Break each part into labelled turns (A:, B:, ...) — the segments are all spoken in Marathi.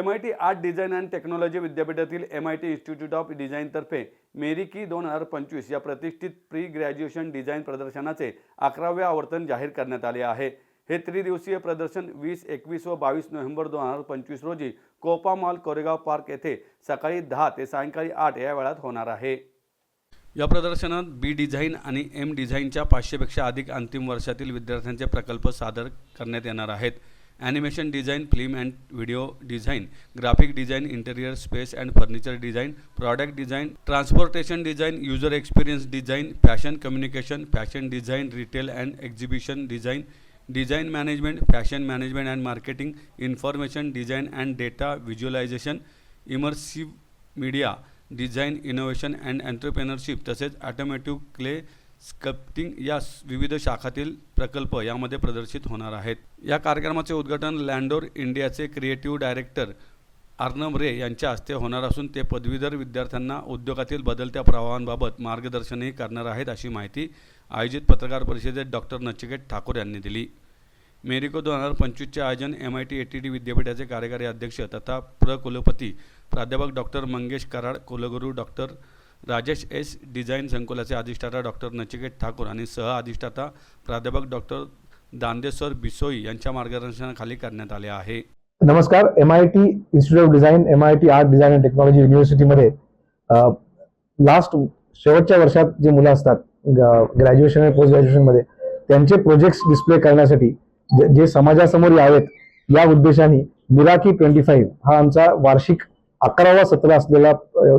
A: M I T art design and technology विद्यापीठातील M I T institute of डिझाईनतर्फे मेरी की दोन हजार पंचवीस या प्रतिष्ठित प्री ग्रॅज्युएशन डिझाईन प्रदर्शनाचे अकरावे आवर्तन जाहीर करण्यात आले आहे हे त्रिदिवसीय प्रदर्शन वीस एकवीस व बावीस नोव्हेंबर दोन हजार पंचवीस रोजी कोपा मॉल कोरेगाव पार्क येथे सकाळी दहा ते सायंकाळी आठ या वेळात होणार आहे या प्रदर्शनात बी डिझाईन आणि एम डिझाईनच्या पाचशेपेक्षा अधिक अंतिम वर्षातील विद्यार्थ्यांचे प्रकल्प सादर करण्यात येणार आहेत animation design, film and video design, graphic design, interior space and furniture design, product design, transportation design, user experience design, fashion communication, fashion design, retail and exhibition design, design management, fashion management and marketing, information design and data visualization, immersive media, design, innovation and entrepreneurship, tasech automotive clay स्कप्टिंग या विविध शाखातील प्रकल्प यामध्ये प्रदर्शित होणार आहेत या कार्यक्रमाचे उद्घाटन लँडोर इंडियाचे क्रिएटिव्ह डायरेक्टर अर्नम रे यांच्या हस्ते होणार असून ते पदवीधर विद्यार्थ्यांना उद्योगातील बदलत्या प्रवाहांबाबत मार्गदर्शनही करणार आहेत अशी माहिती आयोजित पत्रकार परिषदेत डॉक्टर नचिकेत ठाकूर यांनी दिली मेरिको दोन हजार पंचवीसचे आयोजन M I T A T D विद्यापीठाचे कार्यकारी अध्यक्ष तथा प्र कुलपती प्राध्यापक डॉक्टर मंगेश कराड कुलगुरू डॉक्टर राजेश एस डिझाईन संकुलाचे अधिष्ठाता डॉक्टर नचिकेत ठाकूर आणि सह अधिष्ठाता प्राध्यापक डॉक्टर दांदेश्वर बिसोई यांच्या मार्गदर्शनाखाली करण्यात आले आहे
B: नमस्कार M I T institute of design M I T art design and technology युनिव्हर्सिटीमध्ये last शेवटच्या वर्षात जे मुलं असतात ग्रॅज्युएशन आणि पोस्ट ग्रॅज्युएशनमध्ये त्यांचे प्रोजेक्ट्स डिस्प्ले करण्यासाठी जे समाजासमोर यावेत या उद्देशाने मिराकी ट्वेंटी फाईव्ह हा आमचा वार्षिक अकरावा सत्र असलेला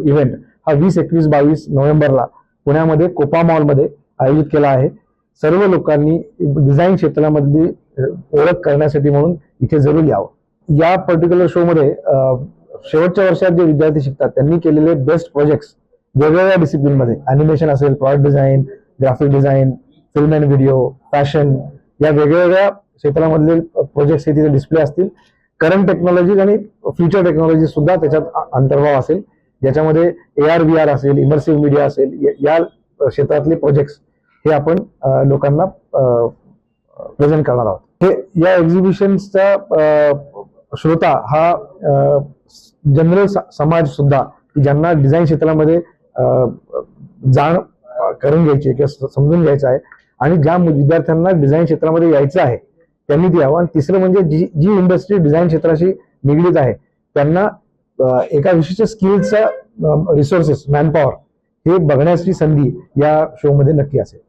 B: इव्हेंट हा वीस एकवीस बावीस नोव्हेंबरला पुण्यामध्ये कोपा मॉलमध्ये आयोजित केला आहे सर्व लोकांनी डिझाईन क्षेत्रामधली ओळख करण्यासाठी म्हणून इथे जरूर यावं या पर्टिक्युलर मध्ये शेवटच्या वर्षात जे विद्यार्थी शिकतात त्यांनी केलेले बेस्ट प्रोजेक्ट्स वेगवेगळ्या डिसिप्लिनमध्ये अॅनिमेशन असेल product design graphic design film and video fashion या वेगवेगळ्या क्षेत्रामधले प्रोजेक्ट्स हे तिथे डिस्प्ले असतील करंट टेक्नॉलॉजी आणि फ्युचर टेक्नॉलॉजी सुद्धा त्याच्यात अंतर्भाव असेल ज्याच्यामध्ये ए आर व्ही आर असेल इमर्सिव्ह मीडिया असेल या क्षेत्रातले प्रोजेक्ट्स हे आपण लोकांना प्रेझेंट करणार आहोत हे या एक्झिबिशनचा श्रोता हा जनरल समाज सुद्धा की ज्यांना डिझाईन क्षेत्रामध्ये जाण करून घ्यायची किंवा समजून घ्यायचं आहे आणि ज्या विद्यार्थ्यांना डिझाईन क्षेत्रामध्ये यायचं आहे त्यांनी द्यावं आणि तिसरं म्हणजे जी जी इंडस्ट्री डिझाईन क्षेत्राशी निगडीत आहे त्यांना एका विशिष्ट स्किलचा रिसोर्सेस मॅनपॉवर हे बघण्याची संधी या शोमध्ये नक्की असेल